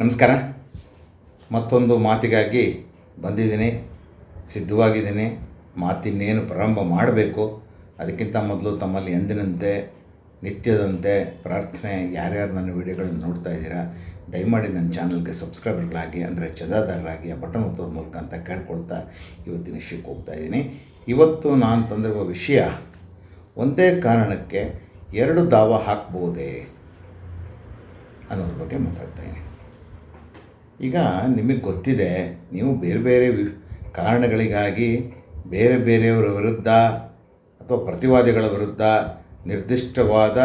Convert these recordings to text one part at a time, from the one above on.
ನಮಸ್ಕಾರ. ಮತ್ತೊಂದು ಮಾತಿಗಾಗಿ ಬಂದಿದ್ದೀನಿ. ಸಿದ್ಧವಾಗಿದ್ದೀನಿ. ಮಾತಿನ್ನೇನು ಪ್ರಾರಂಭ ಮಾಡಬೇಕು. ಅದಕ್ಕಿಂತ ಮೊದಲು ತಮ್ಮಲ್ಲಿ ಎಂದಿನಂತೆ, ನಿತ್ಯದಂತೆ ಪ್ರಾರ್ಥನೆ, ಯಾರ್ಯಾರು ನನ್ನ ವಿಡಿಯೋಗಳನ್ನ ನೋಡ್ತಾ ಇದ್ದೀರಾ, ದಯಮಾಡಿ ನನ್ನ ಚಾನಲ್ಗೆ ಸಬ್ಸ್ಕ್ರೈಬರ್ಗಳಾಗಿ, ಅಂದರೆ ಚಂದಾದಾರರಾಗಿ, ಆ ಬಟನ್ ಒತ್ತೋದ್ರ ಮೂಲಕ ಅಂತ ಕೇಳ್ಕೊಳ್ತಾ ಇವತ್ತಿನ ವಿಷಯಕ್ಕೆ ಹೋಗ್ತಾ ಇದ್ದೀನಿ. ಇವತ್ತು ನಾನು ತಂದಿರುವ ವಿಷಯ, ಒಂದೇ ಕಾರಣಕ್ಕೆ ಎರಡು ದಾವ ಹಾಕ್ಬೋದೇ ಅನ್ನೋದ್ರ ಬಗ್ಗೆ ಮಾತಾಡ್ತಾ ಇದ್ದೀನಿ. ಈಗ ನಿಮಗೆ ಗೊತ್ತಿದೆ, ನೀವು ಬೇರೆ ಬೇರೆ ಕಾರಣಗಳಿಗಾಗಿ ಬೇರೆ ಬೇರೆಯವರ ವಿರುದ್ಧ ಅಥವಾ ಪ್ರತಿವಾದಿಗಳ ವಿರುದ್ಧ ನಿರ್ದಿಷ್ಟವಾದ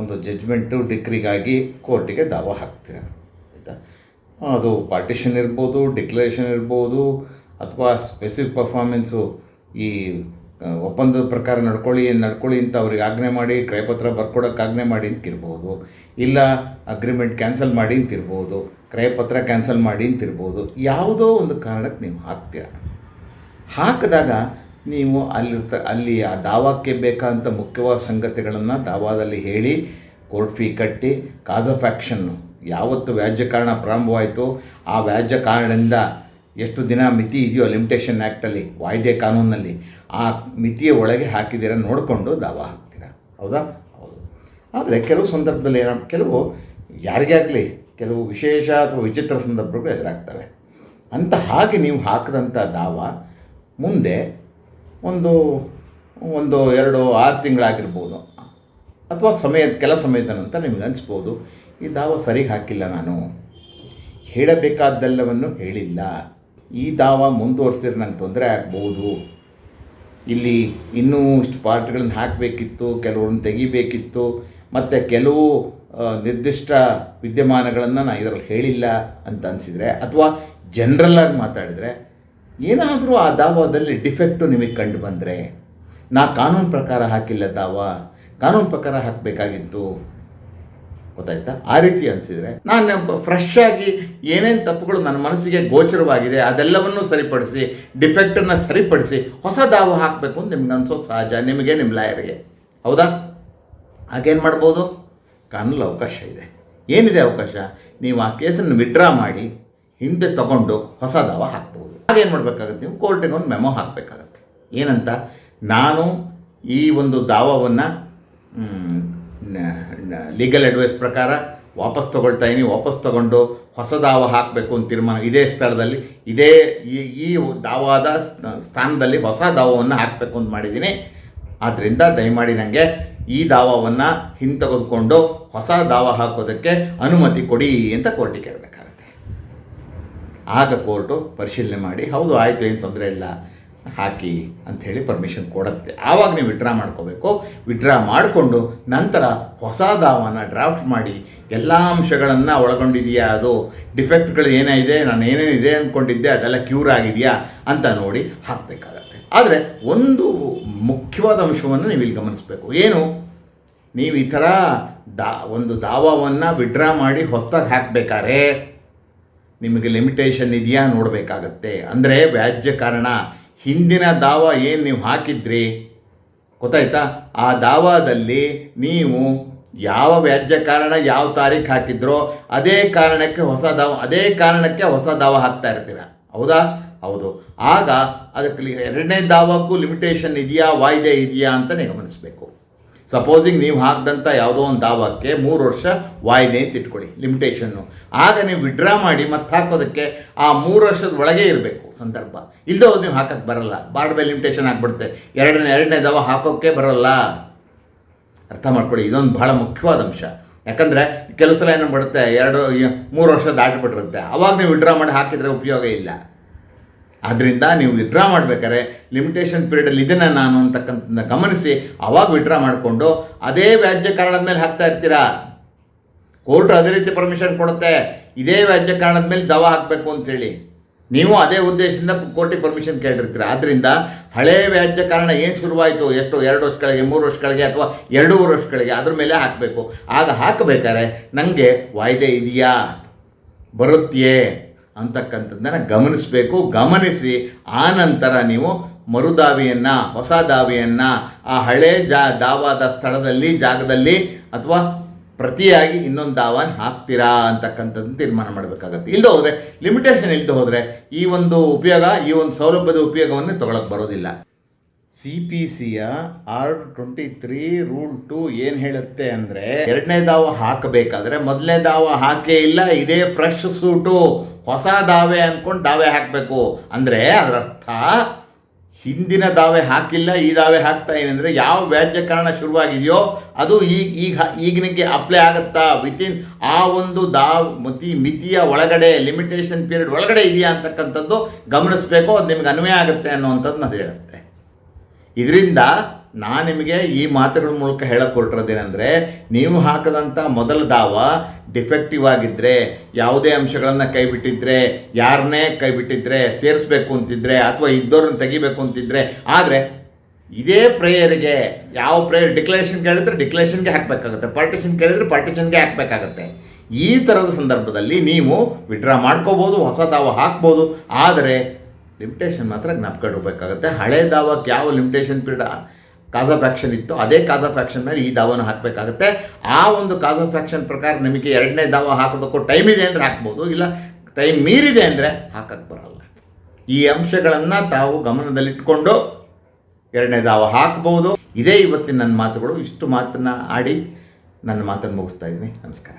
ಒಂದು ಜಜ್ಮೆಂಟು ಡಿಕ್ರಿಗಾಗಿ ಕೋರ್ಟಿಗೆ ದಾವ ಹಾಕ್ತೀರ, ಆಯಿತಾ? ಅದು ಪಾರ್ಟಿಷನ್ ಇರ್ಬೋದು ಡಿಕ್ಲರೇಷನ್ ಇರ್ಬೋದು, ಅಥವಾ ಸ್ಪೆಸಿಫಿಕ್ ಪರ್ಫಾರ್ಮೆನ್ಸು ಈ ಒಪ್ಪಂದದ ಪ್ರಕಾರ ನಡ್ಕೊಳ್ಳಿ ನಡ್ಕೊಳ್ಳಿ ಅಂತ ಅವ್ರಿಗೆ ಆಜ್ಞೆ ಮಾಡಿ, ಕ್ರಯಪತ್ರ ಬರ್ಕೊಡೋಕ್ಕೆ ಆಜ್ಞೆ ಮಾಡಿ ಅಂತಿರ್ಬೋದು ಇಲ್ಲ ಅಗ್ರಿಮೆಂಟ್ ಕ್ಯಾನ್ಸಲ್ ಮಾಡಿ ಅಂತಿರ್ಬೋದು ಕ್ರಯಪತ್ರ ಕ್ಯಾನ್ಸಲ್ ಮಾಡಿ ಅಂತಿರ್ಬೋದು. ಯಾವುದೋ ಒಂದು ಕಾರಣಕ್ಕೆ ನೀವು ಹಾಕ್ತೀರ ಹಾಕಿದಾಗ ನೀವು ಅಲ್ಲಿರ್ತ, ಅಲ್ಲಿ ಆ ದಾವಾಕ್ಕೆ ಬೇಕಾದಂಥ ಮುಖ್ಯವಾದ ಸಂಗತಿಗಳನ್ನು ದಾವಾದಲ್ಲಿ ಹೇಳಿ, ಕೋರ್ಟ್ ಫೀ ಕಟ್ಟಿ, ಕಾಸ್ ಆಫ್ ಆ್ಯಕ್ಷನ್ನು ಯಾವತ್ತು ವ್ಯಾಜ್ಯ ಕಾರಣ ಪ್ರಾರಂಭವಾಯಿತು, ಆ ವ್ಯಾಜ್ಯ ಕಾರಣದಿಂದ ಎಷ್ಟು ದಿನ ಮಿತಿ ಇದೆಯೋ ಲಿಮಿಟೇಷನ್ ಆ್ಯಕ್ಟಲ್ಲಿ ವಾಯ್ದೆ ಕಾನೂನಲ್ಲಿ, ಆ ಮಿತಿಯ ಒಳಗೆ ಹಾಕಿದ್ದೀರ ನೋಡಿಕೊಂಡು ದಾವ ಹಾಕ್ತೀರಾ. ಹೌದಾ? ಹೌದು. ಆದರೆ ಕೆಲವು ಸಂದರ್ಭದಲ್ಲಿ ಏನೋ, ಕೆಲವು ಯಾರಿಗೇ ಆಗಲಿ ಕೆಲವು ವಿಶೇಷ ಅಥವಾ ವಿಚಿತ್ರ ಸಂದರ್ಭಗಳು ಎದುರಾಗ್ತವೆ. ಅಂತ ಹಾಗೆ ನೀವು ಹಾಕಿದಂಥ ದಾವ ಮುಂದೆ ಒಂದು ಒಂದು ಎರಡು, ಆರು ತಿಂಗಳಾಗಿರ್ಬೋದು. ಅಥವಾ ಸಮಯದ, ಕೆಲ ಸಮಯದ ನಂತರ ನಿಮ್ಗೆ ಅನಿಸ್ಬೋದು, ಈ ದಾವ ಸರಿಗೆ ಹಾಕಿಲ್ಲ ನಾನು. ಹೇಳಬೇಕಾದ್ದೆಲ್ಲವನ್ನು ಹೇಳಿಲ್ಲ. ಈ ದಾವ ಮುಂದುವರ್ಸಿದ್ರೆ ನಂಗೆ ತೊಂದರೆ ಆಗ್ಬೋದು. ಇಲ್ಲಿ ಇನ್ನೂ ಇಷ್ಟು ಪಾರ್ಟ್ಗಳನ್ನ ಹಾಕಬೇಕಿತ್ತು, ಕೆಲವ್ರನ್ನ ತೆಗಿಬೇಕಿತ್ತು, ಮತ್ತು ಕೆಲವು ನಿರ್ದಿಷ್ಟ ವಿದ್ಯಮಾನಗಳನ್ನು ನಾನು ಇದರಲ್ಲಿ ಹೇಳಿಲ್ಲ ಅಂತ ಅನಿಸಿದರೆ, ಅಥವಾ ಜನರಲ್ಲಾಗಿ ಮಾತಾಡಿದರೆ, ಏನಾದರೂ ಆ ದಾವಾದಲ್ಲಿ ಡಿಫೆಕ್ಟು ನಿಮಗೆ ಕಂಡು ಬಂದರೆ, ನಾ ಕಾನೂನು ಪ್ರಕಾರ ಹಾಕಿಲ್ಲ ದಾವ, ಕಾನೂನು ಪ್ರಕಾರ ಹಾಕಬೇಕಾಗಿತ್ತು, ಗೊತ್ತಾಯ್ತಾ? ಆ ರೀತಿ ಅನಿಸಿದರೆ, ನಾನು ಫ್ರೆಶ್ ಆಗಿ ಏನೇನು ತಪ್ಪುಗಳು ನನ್ನ ಮನಸ್ಸಿಗೆ ಗೋಚರವಾಗಿದೆ, ಅದೆಲ್ಲವನ್ನೂ ಸರಿಪಡಿಸಿ ಡಿಫೆಕ್ಟನ್ನು ಸರಿಪಡಿಸಿ ಹೊಸ ದಾವ ಹಾಕಬೇಕು ಅಂತ ನಿಮ್ಗೆ ಅನಿಸೋ ಸಹಜ, ನಿಮಗೆ ನಿಮ್ಮ ಲಾಯರಿಗೆ. ಹೌದಾ? ಹಾಗೇನು ಮಾಡ್ಬೋದು? ಕಾನೂನಲ್ಲಿ ಅವಕಾಶ ಇದೆ. ಏನಿದೆ ಅವಕಾಶ? ನೀವು ಆ ಕೇಸನ್ನು ವಿಡ್ರಾ ಮಾಡಿ, ಹಿಂದೆ ತಗೊಂಡು ಹೊಸ ದಾವ ಹಾಕ್ಬೋದು. ಹಾಗೇನು ಮಾಡಬೇಕಾಗುತ್ತೆ? ನೀವು ಕೋರ್ಟಿಗೆ ಒಂದು ಮೆಮೊ ಹಾಕಬೇಕಾಗತ್ತೆ. ಏನಂತ? ನಾನು ಈ ಒಂದು ದಾವವನ್ನು ಲೀಗಲ್ ಅಡ್ವೈಸ್ ಪ್ರಕಾರ ವಾಪಸ್ ತೊಗೊಳ್ತಾ ಇದ್ದೀನಿ ವಾಪಸ್ ತಗೊಂಡು ಹೊಸ ದಾವ ಹಾಕಬೇಕು ಅಂತ ತೀರ್ಮಾನ ಇದೇ ಸ್ಥಳದಲ್ಲಿ, ಇದೇ ಈ ಈ ದಾವಾದ ಸ್ಥಾನದಲ್ಲಿ ಹೊಸ ದಾವವನ್ನು ಹಾಕಬೇಕು ಅಂತ ಮಾಡಿದ್ದೀನಿ. ಆದ್ದರಿಂದ ದಯಮಾಡಿ ನನಗೆ ಈ ದಾವವನ್ನು ಹಿಂತೆಗೆದುಕೊಂಡು ಹೊಸ ದಾವ ಹಾಕೋದಕ್ಕೆ ಅನುಮತಿ ಕೊಡಿ ಅಂತ ಕೋರ್ಟಿಗೆ ಕೇಳಬೇಕಾಗತ್ತೆ. ಆಗ ಕೋರ್ಟು ಪರಿಶೀಲನೆ ಮಾಡಿ, ಹೌದು, ಆಯಿತು, ಏನು ತೊಂದರೆ ಇಲ್ಲ, ಹಾಕಿ ಅಂಥೇಳಿ ಪರ್ಮಿಷನ್ ಕೊಡುತ್ತೆ. ಆವಾಗ ನೀವು ವಿಡ್ರಾ ಮಾಡ್ಕೋಬೇಕು. ವಿಡ್ರಾ ಮಾಡಿಕೊಂಡು ನಂತರ ಹೊಸ ದಾವನ ಡ್ರಾಫ್ಟ್ ಮಾಡಿ, ಎಲ್ಲ ಅಂಶಗಳನ್ನು ಒಳಗೊಂಡಿದೆಯಾ ಅದು? ಡಿಫೆಕ್ಟ್ಗಳು ಏನಿದೆ ನಾನು ಏನೇನಿದೆ ಅಂದ್ಕೊಂಡಿದ್ದೆ ಅದೆಲ್ಲ ಕ್ಯೂರ್ ಆಗಿದೆಯಾ ಅಂತ ನೋಡಿ ಹಾಕಬೇಕಾಗತ್ತೆ. ಆದರೆ ಒಂದು ಮುಖ್ಯವಾದ ಅಂಶವನ್ನು ನೀವು ಇಲ್ಲಿ ಗಮನಿಸಬೇಕು. ಏನು? ನೀವು ಈ ಥರ ದಾ, ಒಂದು ದಾವವನ್ನು ವಿಡ್ರಾ ಮಾಡಿ ಹೊಸದಾಗಿ ಹಾಕಬೇಕಾದ್ರೆ ನಿಮಗೆ ಲಿಮಿಟೇಷನ್ ಇದೆಯಾ ನೋಡಬೇಕಾಗತ್ತೆ. ಅಂದರೆ ವ್ಯಾಜ್ಯ ಕಾರಣ, ಹಿಂದಿನ ದಾವ ಏನು ನೀವು ಹಾಕಿದ್ರಿ? ಗೊತ್ತಾಯ್ತಾ? ಆ ದಾವಾದಲ್ಲಿ ನೀವು ಯಾವ ವ್ಯಾಜ್ಯ ಕಾರಣ ಯಾವ ತಾರೀಖು ಹಾಕಿದ್ರೋ, ಅದೇ ಕಾರಣಕ್ಕೆ ಹೊಸ ದಾವ, ಅದೇ ಕಾರಣಕ್ಕೆ ಹೊಸ ದಾವ ಹಾಕ್ತಾ ಇರ್ತೀರ. ಹೌದಾ? ಹೌದು. ಆಗ ಅದಕ್ಕೆ ಎರಡನೇ ದಾವಕ್ಕೂ ಲಿಮಿಟೇಷನ್ ಇದೆಯಾ, ವಾಯ್ದೆ ಇದೆಯಾ ಅಂತ ಗಮನಿಸಬೇಕು. ಸಪೋಸಿಂಗ್ ನೀವು ಹಾಕಿದಂಥ ಯಾವುದೋ ಒಂದು ದಾವಕ್ಕೆ ಮೂರು ವರ್ಷ ವಾಯ್ದೆ ಅಂತ ಇಟ್ಕೊಳ್ಳಿ ಲಿಮಿಟೇಷನ್ನು ಆಗ ನೀವು ವಿಡ್ರಾ ಮಾಡಿ ಮತ್ತೆ ಹಾಕೋದಕ್ಕೆ ಆ ಮೂರು ವರ್ಷದ ಒಳಗೆ ಇರಬೇಕು ಸಂದರ್ಭ. ಇಲ್ಲದೆ ಹೋದ್ರೆ ನೀವು ಹಾಕಕ್ಕೆ ಬರಲ್ಲ. ಬಾರ್ಡ್ ಮೇಲೆ ಲಿಮಿಟೇಷನ್ ಆಗಿಬಿಡುತ್ತೆ. ಎರಡನೇ ಎರಡನೇ ದಾವ ಹಾಕೋಕ್ಕೆ ಬರಲ್ಲ. ಅರ್ಥ ಮಾಡ್ಕೊಳ್ಳಿ, ಇದೊಂದು ಬಹಳ ಮುಖ್ಯವಾದ ಅಂಶ. ಯಾಕಂದರೆ ಕೆಲಸ ಸಲ ಏನು ಮಾಡುತ್ತೆ ಎರಡು, ಮೂರು ವರ್ಷ ದಾಟಿಬಿಟ್ಟಿರುತ್ತೆ. ಅವಾಗ ನೀವು ವಿಡ್ರಾ ಮಾಡಿ ಹಾಕಿದರೆ ಉಪಯೋಗ ಇಲ್ಲ. ಆದ್ದರಿಂದ ನೀವು ವಿಡ್ರಾ ಮಾಡಬೇಕಾದ್ರೆ ಲಿಮಿಟೇಷನ್ ಪೀರಿಯಡಲ್ಲಿ ಇದನ್ನು ನಾನು ಅಂತಕ್ಕಂಥ ಗಮನಿಸಿ, ಅವಾಗ ವಿಡ್ರಾ ಮಾಡಿಕೊಂಡು ಅದೇ ವ್ಯಾಜ್ಯ ಕಾರಣದ ಮೇಲೆ ಹಾಕ್ತಾ ಇರ್ತೀರಾ? ಕೋರ್ಟ್ ಅದೇ ರೀತಿ ಪರ್ಮಿಷನ್ ಕೊಡುತ್ತೆ, ಇದೇ ವ್ಯಾಜ್ಯ ಕಾರಣದ ಮೇಲೆ ದವಾ ಹಾಕಬೇಕು ಅಂತೇಳಿ. ನೀವು ಅದೇ ಉದ್ದೇಶದಿಂದ ಕೋರ್ಟಿಗೆ ಪರ್ಮಿಷನ್ ಕೇಳಿರ್ತೀರ. ಆದ್ದರಿಂದ ಹಳೇ ವ್ಯಾಜ್ಯ ಕಾರಣ ಏನು ಶುರುವಾಯಿತು? ಎಷ್ಟು ಎರಡು ವರ್ಷಗಳಿಗೆ, ಮೂರು ವರ್ಷಗಳಿಗೆ ಅಥವಾ ಎರಡೂವರೆ ವರ್ಷಗಳಿಗೆ ಅದ್ರ ಮೇಲೆ ಹಾಕಬೇಕು. ಆಗ ಹಾಕಬೇಕಾದ್ರೆ ನನಗೆ ವಾಯ್ದೆ ಇದೆಯಾ? ಬರುತ್ತೆಯೇ ಅಂತಕ್ಕಂಥದ್ದನ್ನು ಗಮನಿಸಬೇಕು. ಗಮನಿಸಿ ಆ ನಂತರ ನೀವು ಮರುದಾವಿಯನ್ನು, ಹೊಸ ದಾವಿಯನ್ನು, ಆ ಹಳೆ ಜಾ, ದಾವಾದ ಸ್ಥಳದಲ್ಲಿ, ಜಾಗದಲ್ಲಿ ಅಥವಾ ಪ್ರತಿಯಾಗಿ ಇನ್ನೊಂದು ದಾವನ್ ಹಾಕ್ತೀರಾ ಅಂತಕ್ಕಂಥದ್ದು ತೀರ್ಮಾನ ಮಾಡಬೇಕಾಗತ್ತೆ. ಇಲ್ಲದೆ ಹೋದರೆ ಲಿಮಿಟೇಷನ್ ಇಲ್ಲದೆ ಹೋದರೆ ಈ ಒಂದು ಉಪಯೋಗ, ಈ ಒಂದು ಸೌಲಭ್ಯದ ಉಪಯೋಗವನ್ನು ತೊಗೊಳಕ್ಕೆ ಬರೋದಿಲ್ಲ. ಸಿ ಪಿ ಸಿಯ R twenty three rule two ಏನು ಹೇಳುತ್ತೆ ಅಂದರೆ, ಎರಡನೇ ದಾವ ಹಾಕಬೇಕಾದ್ರೆ ಮೊದಲನೇ ದಾವ ಹಾಕೇ ಇಲ್ಲ, ಇದೇ ಫ್ರೆಶ್ ಸೂಟು ಹೊಸ ದಾವೆ ಅಂದ್ಕೊಂಡು ದಾವೆ ಹಾಕಬೇಕು. ಅಂದರೆ ಅದರ ಅರ್ಥ ಹಿಂದಿನ ದಾವೆ ಹಾಕಿಲ್ಲ, ಈ ದಾವೆ ಹಾಕ್ತಾ ಇದೆ ಅಂದರೆ ಯಾವ ವ್ಯಾಜ್ಯಕರಣ ಶುರುವಾಗಿದೆಯೋ ಅದು ಈಗ ಈಗ ನಿಮಗೆ ಅಪ್ಲೈ ಆಗುತ್ತಾ? ವಿತಿನ್ ಆ ಒಂದು ದಾ ಮತಿ, ಮಿತಿಯ ಒಳಗಡೆ ಲಿಮಿಟೇಷನ್ ಪೀರಿಯಡ್ ಒಳಗಡೆ ಇದೆಯಾ ಅಂತಕ್ಕಂಥದ್ದು ಗಮನಿಸಬೇಕು, ಅದು ನಿಮ್ಗೆ ಅನ್ವಯ ಆಗುತ್ತೆ ಅನ್ನುವಂಥದ್ದು ನಾನು ಹೇಳುತ್ತೆ ಇದರಿಂದ ನಾನು ನಿಮಗೆ ಈ ಮಾತುಗಳ ಮೂಲಕ ಹೇಳಕ್ಕೆ ಹೊರಟಿರೋದೇನೆಂದರೆ, ನೀವು ಹಾಕದಂಥ ಮೊದಲ ದಾವ ಡಿಫೆಕ್ಟಿವ್ ಆಗಿದ್ದರೆ ಯಾವುದೇ ಅಂಶಗಳನ್ನು ಕೈಬಿಟ್ಟಿದ್ರೆ ಯಾರನ್ನೇ ಕೈಬಿಟ್ಟಿದ್ರೆ ಸೇರಿಸ್ಬೇಕು ಅಂತಿದ್ರೆ, ಅಥವಾ ಇದ್ದವ್ರನ್ನ ತೆಗಿಬೇಕು ಅಂತಿದ್ರೆ, ಆದರೆ ಇದೇ ಪ್ರೇಯರಿಗೆ ಯಾವ ಪ್ರೇಯರ್ ಡಿಕ್ಲರೇಷನ್ ಕೇಳಿದ್ರೆ ಡಿಕ್ಲರೇಷನ್ಗೆ ಹಾಕಬೇಕಾಗುತ್ತೆ ಪಾರ್ಟಿಷನ್ ಕೇಳಿದರೆ ಪಾರ್ಟಿಷನ್ಗೆ ಹಾಕಬೇಕಾಗತ್ತೆ. ಈ ಥರದ ಸಂದರ್ಭದಲ್ಲಿ ನೀವು ವಿಡ್ರಾ ಮಾಡ್ಕೋಬೋದು, ಹೊಸ ದಾವ ಹಾಕ್ಬೋದು, ಆದರೆ ಲಿಮಿಟೇಷನ್ ಮಾತ್ರ ಜ್ಞಾಪಕ ಹಳೆ ದಾವಕ್ಕೆ ಯಾವ limitation period cause of action ಇತ್ತು. ಅದೇ ಕಾಸ್ ಆಫ್ ಆ್ಯಕ್ಷನ್ ಮೇಲೆ ಈ ದಾವನ ಹಾಕಬೇಕಾಗುತ್ತೆ. ಆ ಒಂದು ಕಾಸ್ ಆಫ್ ಆ್ಯಕ್ಷನ್ ಪ್ರಕಾರ ನಿಮಗೆ ಎರಡನೇ ದಾವ ಹಾಕೋದಕ್ಕೂ ಟೈಮ್ ಇದೆ ಅಂದರೆ ಹಾಕ್ಬೋದು. ಇಲ್ಲ ಟೈಮ್ ಮೀರಿದೆ ಅಂದರೆ ಹಾಕಕ್ಕೆ ಬರಲ್ಲ. ಈ ಅಂಶಗಳನ್ನು ತಾವು ಗಮನದಲ್ಲಿಟ್ಕೊಂಡು ಎರಡನೇ ದಾವ ಹಾಕ್ಬೋದು. ಇದೇ ಇವತ್ತಿನ ನನ್ನ ಮಾತುಗಳು. ಇಷ್ಟು ಮಾತನ್ನು ಆಡಿ ನನ್ನ ಮಾತನ್ನು ಮುಗಿಸ್ತಾ ಇದ್ದೀನಿ. ನಮಸ್ಕಾರ.